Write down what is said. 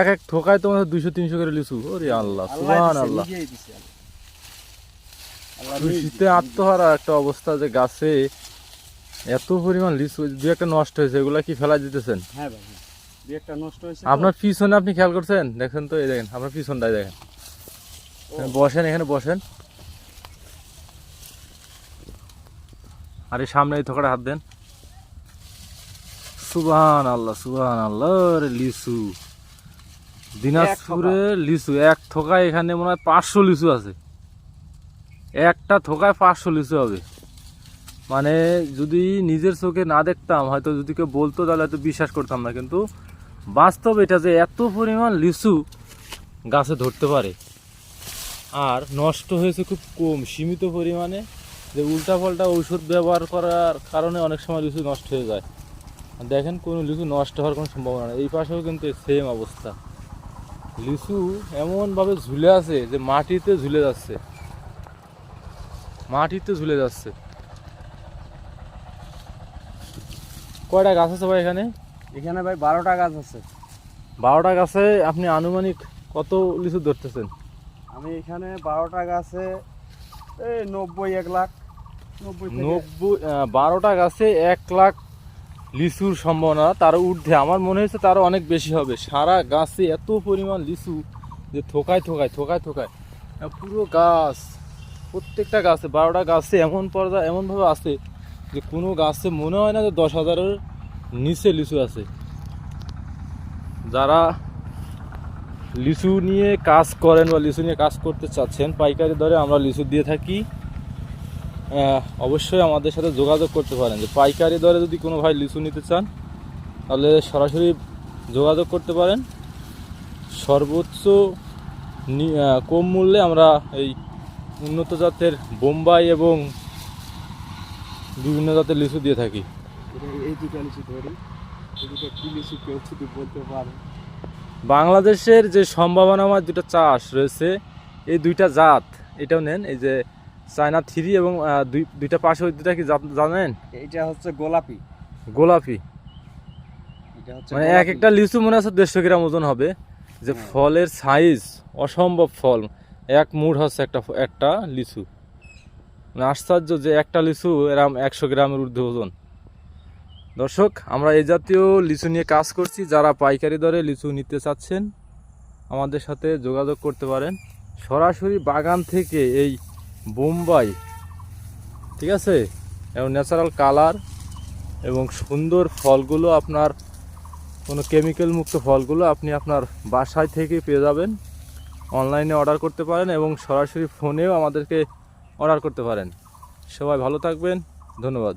এক এক থোকায় তোমার দুইশো তিনশো করে লিচু। ওরে আল্লাহ দিছে, আল্লাহ শীতে আত্মহারা একটা অবস্থা যে গাছে এত পরিমাণ লিচু দু একটা নষ্ট হয়েছে এগুলা কি ফেলা দিতেছেন? হ্যাঁ ভাই হ্যাঁ। একটা নষ্ট হয়েছে আপনার পিছনে আপনি খেয়াল করছেন? দেখেন তো এই দেখেন আপনার পিছনটাই দেখেন। বসেন এখানে বসেন। আর সামনে এই থোকাটা হাত দেন। সুবহান আল্লাহ সুবহান আল্লাহ রে লিচু। দিনাজপুরে লিচু, এক থোকায় এখানে মনে হয় পাঁচশো লিচু আছে। একটা থোকায় পাঁচশো লিচু হবে। মানে যদি নিজের চোখে না দেখতাম, হয়তো যদি কেউ বলতো, তাহলে হয়তো বিশ্বাস করতাম না। কিন্তু বাস্তব এটা যে এত পরিমাণ লিচু গাছে ধরতে পারে, আর নষ্ট হয়েছে খুব কম, সীমিত পরিমাণে যে উল্টাপাল্টা ঔষধ ব্যবহার করার কারণে অনেক সময় লিচু নষ্ট হয়ে যায়। দেখেন কোনো লিচু নষ্ট হওয়ার কোনো সম্ভাবনা নেই। এই পাশেও কিন্তু সেম অবস্থা। লিচু এমনভাবে ঝুলে আছে যে মাটিতে ঝুলে যাচ্ছে। মাটিতে ঝুলে যাচ্ছে। কয়টা গাছ আছে ভাই এখানে? এখানে ভাই বারোটা গাছ আছে। বারোটা গাছে আপনি আনুমানিক কত লিচু ধরতেছেন? আমি এখানে বারোটা গাছে এই নব্বই এক লাখ। নব্বই নব্বই বারোটা গাছে এক লাখ লিচুর সম্ভাবনা তার ঊর্ধ্বে। আমার মনে হয়েছে তারও অনেক বেশি হবে। সারা গাছে এত পরিমাণ লিচু যে থোকায় থোকায় থোকায় থোকায়। পুরো গাছ, প্রত্যেকটা গাছে, বারোটা গাছে এমন পর্যায়ে এমনভাবে আছে যে কোনো গাছে মনে হয় না যে দশ হাজারের নিচে লিচু আছে। যারা লিচু নিয়ে কাজ করেন বা লিচু নিয়ে কাজ করতে চাচ্ছেন, পাইকারি দরে আমরা লিচু দিয়ে থাকি। অবশ্যই আমাদের সাথে যোগাযোগ করতে পারেন। যে পাইকারি দরে যদি কোনো ভাই লিচু নিতে চান তাহলে সরাসরি যোগাযোগ করতে পারেন। সর্বোচ্চ কম মূল্যে আমরা এই উন্নত জাতের বোম্বাই এবং বিভিন্ন জাতের লিচু দিয়ে থাকি। এই দুটো লিচু ধরি। বাংলাদেশের যে সম্ভাবনাময় দুটো চাষ রয়েছে এই দুইটা জাত এটাও নেন। এই যে চায়না থ্রি এবং দুই দুইটা পাশে দুইটা কি জানেন? এইটা হচ্ছে গোলাপি। গোলাপি। মানে এক একটা লিচু মনে হচ্ছে দেড়শো গ্রাম ওজন হবে। যে হ্যাঁ। ফলের সাইজ অসম্ভব ফল। এক মুঠ হচ্ছে একটা একটা লিচু। মানে আশ্চর্য যে একটা লিচু এরম একশো গ্রামের ঊর্ধ্ব ওজন। দর্শক আমরা এই জাতীয় লিচু নিয়ে কাজ করছি। যারা পাইকারি দরে লিচু নিতে চাচ্ছেন আমাদের সাথে যোগাযোগ করতে পারেন। সরাসরি বাগান থেকে এই বোম্বাই, ঠিক আছে? এবং ন্যাচারাল কালার এবং সুন্দর ফলগুলো আপনার, কোনো কেমিক্যাল মুক্ত ফলগুলো আপনি আপনার বাসায় থেকে পেয়ে যাবেন। অনলাইনে অর্ডার করতে পারেন এবং সরাসরি ফোনেও আমাদেরকে অর্ডার করতে পারেন। সবাই ভালো থাকবেন। ধন্যবাদ।